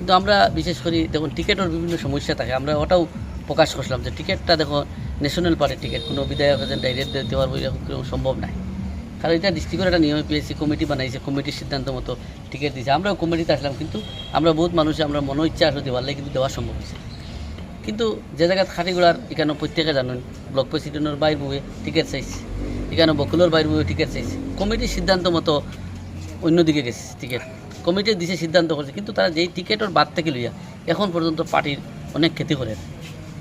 কিন্তু আমরা, বিশেষ করে দেখুন টিকিটের বিভিন্ন সমস্যা থাকে। আমরা ওটাও প্রকাশ করছিলাম যে টিকিটটা দেখো ন্যাশনাল পার্টির টিকিট, কোনো বিধায়ক ডাইরেক্ট দেওয়ার এরকম সম্ভব নাই। কারণ এটা ডিস্ট্রিক্টের একটা নিয়ম পেয়েছি কমিটি বানাইছে কমিটির সিদ্ধান্ত মতো টিকিট দিয়েছে। আমরাও কমিটিতে আসলাম, কিন্তু আমরা বহুত মানুষ, আমরা মনো ইচ্ছা আসলে দেওয়ার কিন্তু দেওয়া সম্ভব হয়েছে। কিন্তু যে জায়গাত খাটিগুড়ার, এখানে প্রত্যেকে জানেন, ব্লক প্রেসিডেন্টের বাইর বউয়ে টিকিট চাইছে, এখানে বকুলের বাইর বউয়ে টিকিট চাইছে। কমিটির সিদ্ধান্ত মতো অন্যদিকে গেছে টিকিট। কমিটি দিছে, সিদ্ধান্ত করছে, কিন্তু তারা যেই টিকিটের বাদ থেকে লইয়া এখন পর্যন্ত পার্টির অনেক ক্ষতি করে।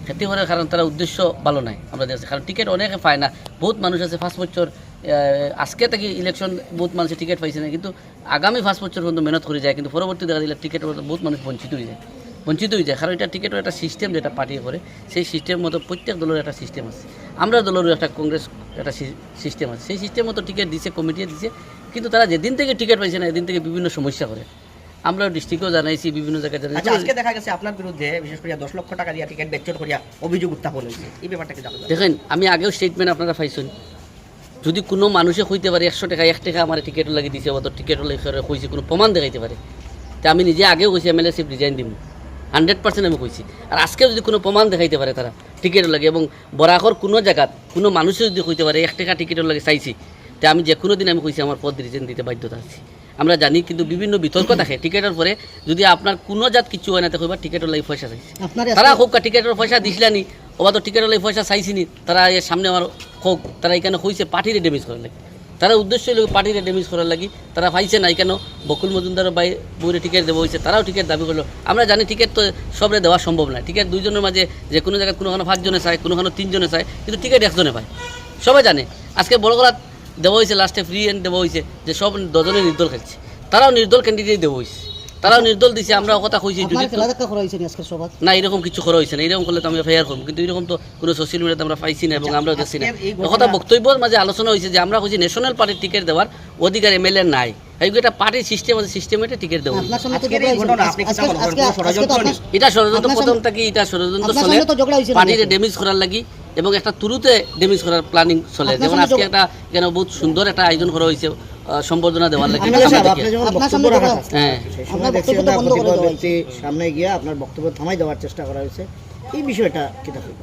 ক্ষতি করার কারণ তারা উদ্দেশ্য ভালো নাই আমরা দেখছি কারণ টিকিট অনেকে পায় না। বহুত মানুষ আছে পাঁচ বছর আজকে থেকে ইলেকশন বহুত মানুষের টিকিট পাইছে না, কিন্তু আগামী পাঁচ বছর পর্যন্ত মেহনত করে যায়, কিন্তু পরবর্তী দেখা দিলে টিকিট বহুত মানুষ বঞ্চিত হয়ে যায়। বঞ্চিত হয়ে যায়। কারণ এটা টিকিটের একটা সিস্টেম যেটা পার্টি করে সেই সিস্টেম মতো প্রত্যেক দলের একটা সিস্টেম আছে। আমরা দলেরও একটা কংগ্রেস একটা সিস্টেম আছে। সেই সিস্টেম মতো টিকিট দিছে কমিটি দিছে কিন্তু তারা যেদিন থেকে টিকিট পাইছে না এদিন থেকে বিভিন্ন সমস্যা করে। আমরা ডিস্ট্রিক্টও জানাইছি বিভিন্ন জায়গায় আচ্ছা জানাইছি আজকে দেখা গেছে আপনার বিরুদ্ধে বিশেষ করে দশ লক্ষ টাকা দিয়ে টিকিট বেচর করিয়া অভিযোগ উত্থাপন হয়েছে। এই ব্যাপারটা কি দেখেন আমি আগেও স্টেটমেন্ট আপনারা পাইছেন। যদি কোনো মানুষে কইতে পারে একশো টাকা এক টাকা আমার টিকিট লাগি দিছে অত টিকিট লাগি কইছে কোনো প্রমাণ দেখাইতে পারে। তা আমি নিজে আগেও কইছি এম এল এ রিজাইন দিব হান্ড্রেড পার্সেন্ট আমি কইছি। আর আজকে যদি কোনো প্রমাণ দেখাইতে পারে তারা টিকিট লাগে এবং বরাকর কোনো জায়গাত কোনো মানুষে যদি কইতে পারে এক টাকা টিকিটের লাগে চাইছি তা আমি যে কোনো দিন আমি কইছি আমার পদ রিজাইন দিতে বাধ্যতা আছি। আমরা জানি কিন্তু বিভিন্ন বিতর্ক থাকে টিকিটের পরে যদি আপনার কোনো জাত কিছু হয় না কইবা টিকিটের লাগে পয়সা চাইছি। তারা হোক টিকেটের পয়সা দিছিলানি ওবা তো টিকেটের লাগি পয়সা চাইছিনি তারা এর সামনে আমার হোক তারা এখানে হয়েছে পার্টিরে ড্যামেজ করার লাগে। তারা উদ্দেশ্য হলো পার্টিরে ড্যামেজ করার লাগি। তারা পাইছে নাই কেন? বকুল মজুমদারের বাই বউরে টিকিট দেবো হয়েছে তারাও টিকিট দাবি করল। আমরা জানি টিকিট তো সবরে দেওয়া সম্ভব না। টিকিট দুইজনের মাঝে যে কোনো জায়গায় কোনোখানে পাঁচজনে চায়, কোনোখানে তিনজনে চায়, কিন্তু টিকিট একজনে পায়। সবাই জানে। আজকে বড় করা দেওয়া হয়েছে লাস্টে ফ্রি এন্ড দেওয়া হয়েছে যে সব দজনে নির্দল খেলছে। তারাও নির্দল ক্যান্ডিডেট দেওয়া হয়েছে তারাও নির্দল দিছে আমরা কথা কইছি যদি আপনার খেলা দেখা করা হয়েছে আজকে সবার না এরকম কিছু করা হয়েছে না এরকম করলে তো আমি ফেয়ার করব কিন্তু এরকম তো কোনো সোশ্যাল মিডিয়াতে আমরা পাইছি না এবং আমরা দেখছি না। কথা বক্তব্যের মাঝে আলোচনা হয়েছে যে আমরা কইছি ন্যাশনাল পার্টির টিকিট দেওয়ার অধিকার এমএলএ নাই। এই এটা পার্টির সিস্টেম আছে সিস্টেমে টিকিট কোনো? এটা ষড়যন্ত্র প্রথম থেকে এটা ষড়যন্ত্র চলে। পার্টিরে? ড্যামেজ করার লাগি এবং একটা তুরুতে ড্যামেজ করার প্ল্যানিং চলে। যেমন আজকে একটা এখানে বহুত সুন্দর একটা আয়োজন করা হয়েছে। সম্বর্ধনা দেওয়ার লাগে সামনে আপনি যখন আপনার সামনে কথা- হ্যাঁ। সামনে গিয়ে আপনার বক্তব্য থামাই দেওয়ার চেষ্টা করা হয়েছে। এই বিষয়টা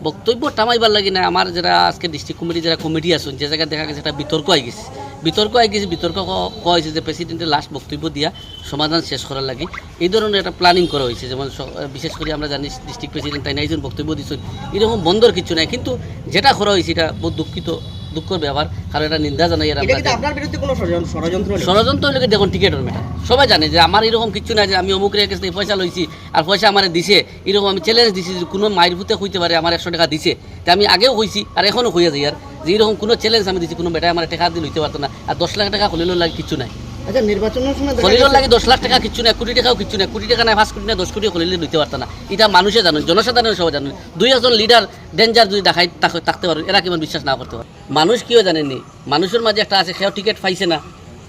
বক্তব্য টামাইবার লাগি না। আমার যারা আজকে ডিস্ট্রিক্ট কমিটি যারা কমিটি আসুন যে জায়গায় দেখা গেছে একটা বিতর্ক আই গেছে। বিতর্ক আই গেছে বিতর্ক ক- কয়া হয়েছে যে প্রেসিডেন্টের লাস্ট বক্তব্য দিয়া সমাধান শেষ করার লাগে। এই ধরনের একটা প্ল্যানিং করা হয়েছে। যেমন বিশেষ করে আমরা জানি ডিস্ট্রিক্ট প্রেসিডেন্ট তাই নাইজন বক্তব্য দিচ্ছেন এরকম বন্ধর কিছু নাই। কিন্তু যেটা করা হয়েছে এটা বহুত দুঃখিত। দুঃখর ব্যাপার কারণ এটা নিন্দা জানাই এর আপনার বিরুদ্ধে কোনো ষড়যন্ত্র ষড়যন্ত্র হলে দেখুন টিকেটের মেটা? সবাই জানে যে আমার এরকম কিছু না যে আমি অমুক রেখে কাছ থেকে পয়সা লইছি আর পয়সা আমার দিছে। এরকম আমি চ্যালেঞ্জ দিছি যে কোনো মায়ের ভূতে হইতে পারে আমার একশো টাকা দিছে। তা আমি আগেও হইছি আর এখনও হইয়া যাই আর। যে এরকম কোনো চ্যালেঞ্জ আমি দিছি কোনো বেটায় আমার টাকা দিয়ে লইতে পারতো না। আর দশ লাখ টাকা হলেও লাগে কিছু নাই। আচ্ছা নির্বাচনের সময় দেখা লাগে দশ লাখ টাকা কিছু নাই কোটি টাকাও কিছু নাই। কোটি টাকা নাই পাঁচ কোটি না দশ কোটি হলিলে লইতে পারতো না। এটা মানুষে জানেন জনসাধারণ সবাই জানেন দুই একজন লিডার ডেঞ্জার যদি দেখাই তাকে- থাকতে পারে এরা কিমান বিশ্বাস না করতে পারে মানুষ কিও জানেননি মানুষের মাঝে একটা আছে সেও টিকিট পাইছে না।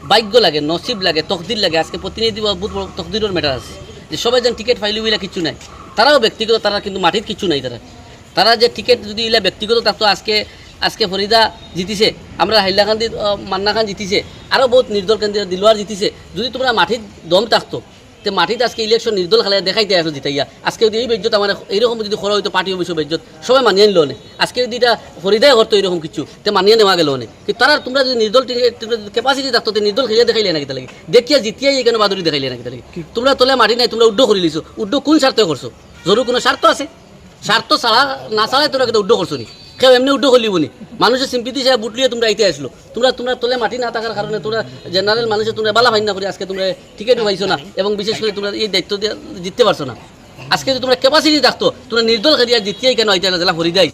ভাগ্য লাগে নসিব লাগে তকদির লাগে। আজকে প্রতিনিধি বা বড় তকদিরের ম্যাটার আছে। যে সবাই যেন টিকিট পাইলে বলে কিছু নাই। তারাও ব্যক্তিগত তারা কিন্তু মাটির কিছু নাই তারা। তারা যে টিকিট যদি ইলা ব্যক্তিগত থাকতো আজকে আজকে ফরিদা জিতিছে আমরা হাইলাকান্দি মান্না খান জিতিছে আরও বহুত নির্দল কেন্দ্র দিলওয়ার জিতিছে। যদি তোমরা মাটির দম থাকতো তো মাটিতে আজকে ইলেকশন নির্দল খেলা দেখাইতে আসো জিতাইয়া। আজকে যদি এই বেজ্জত আমার এইরকম যদি খরা হইতো পার্টি অফিসও বেজ্জত সবাই মানিয়ে নিল নে? আজকে যদি এটা ফরিদাই করতো এরকম কিছু তে মানিয়ে নেওয়া গেল নে? কিন্তু তারা তোমরা যদি নির্দল ক্যাপাসিটি থাকতো তে নির্দল খেলিয়ে দেখাইলে নাকি তাহলে দেখিয়া জিতিয়াই এখানে বাদুরি দেখাইলে নাকি তাহলে তোমরা তোলে মাটি নাই তোমরা উড্ড করে লিছো। উড্ড কোন স্বার্থে করছ জরুর কোনো স্বার্থ আছে? স্বার্থ ছাড়া না ছাড়াই তোমরা কিন্তু উড্ড করছ নি? কেউ এমনি উঠো করলি বুনি মানুষের সিম্পিতি সে বুটলিয়ে তোমরা আইতে আসলো। তোমরা তোমরা তোলে মাটি না থাকার কারণে তোমরা জেনারেল মানুষের তোমরা বালা ভাই না করে আজকে তোমরা টিকিটও পাইছো না এবং বিশেষ করে তোমরা এই দায়িত্ব দিয়ে জিততে পারছ না। আজকে যদি তোমরা ক্যাপাসিটি থাকতো, তোমরা নির্দল খেলিয়া জিতিয়াই কেন আইতে না জেলা ফরিদাই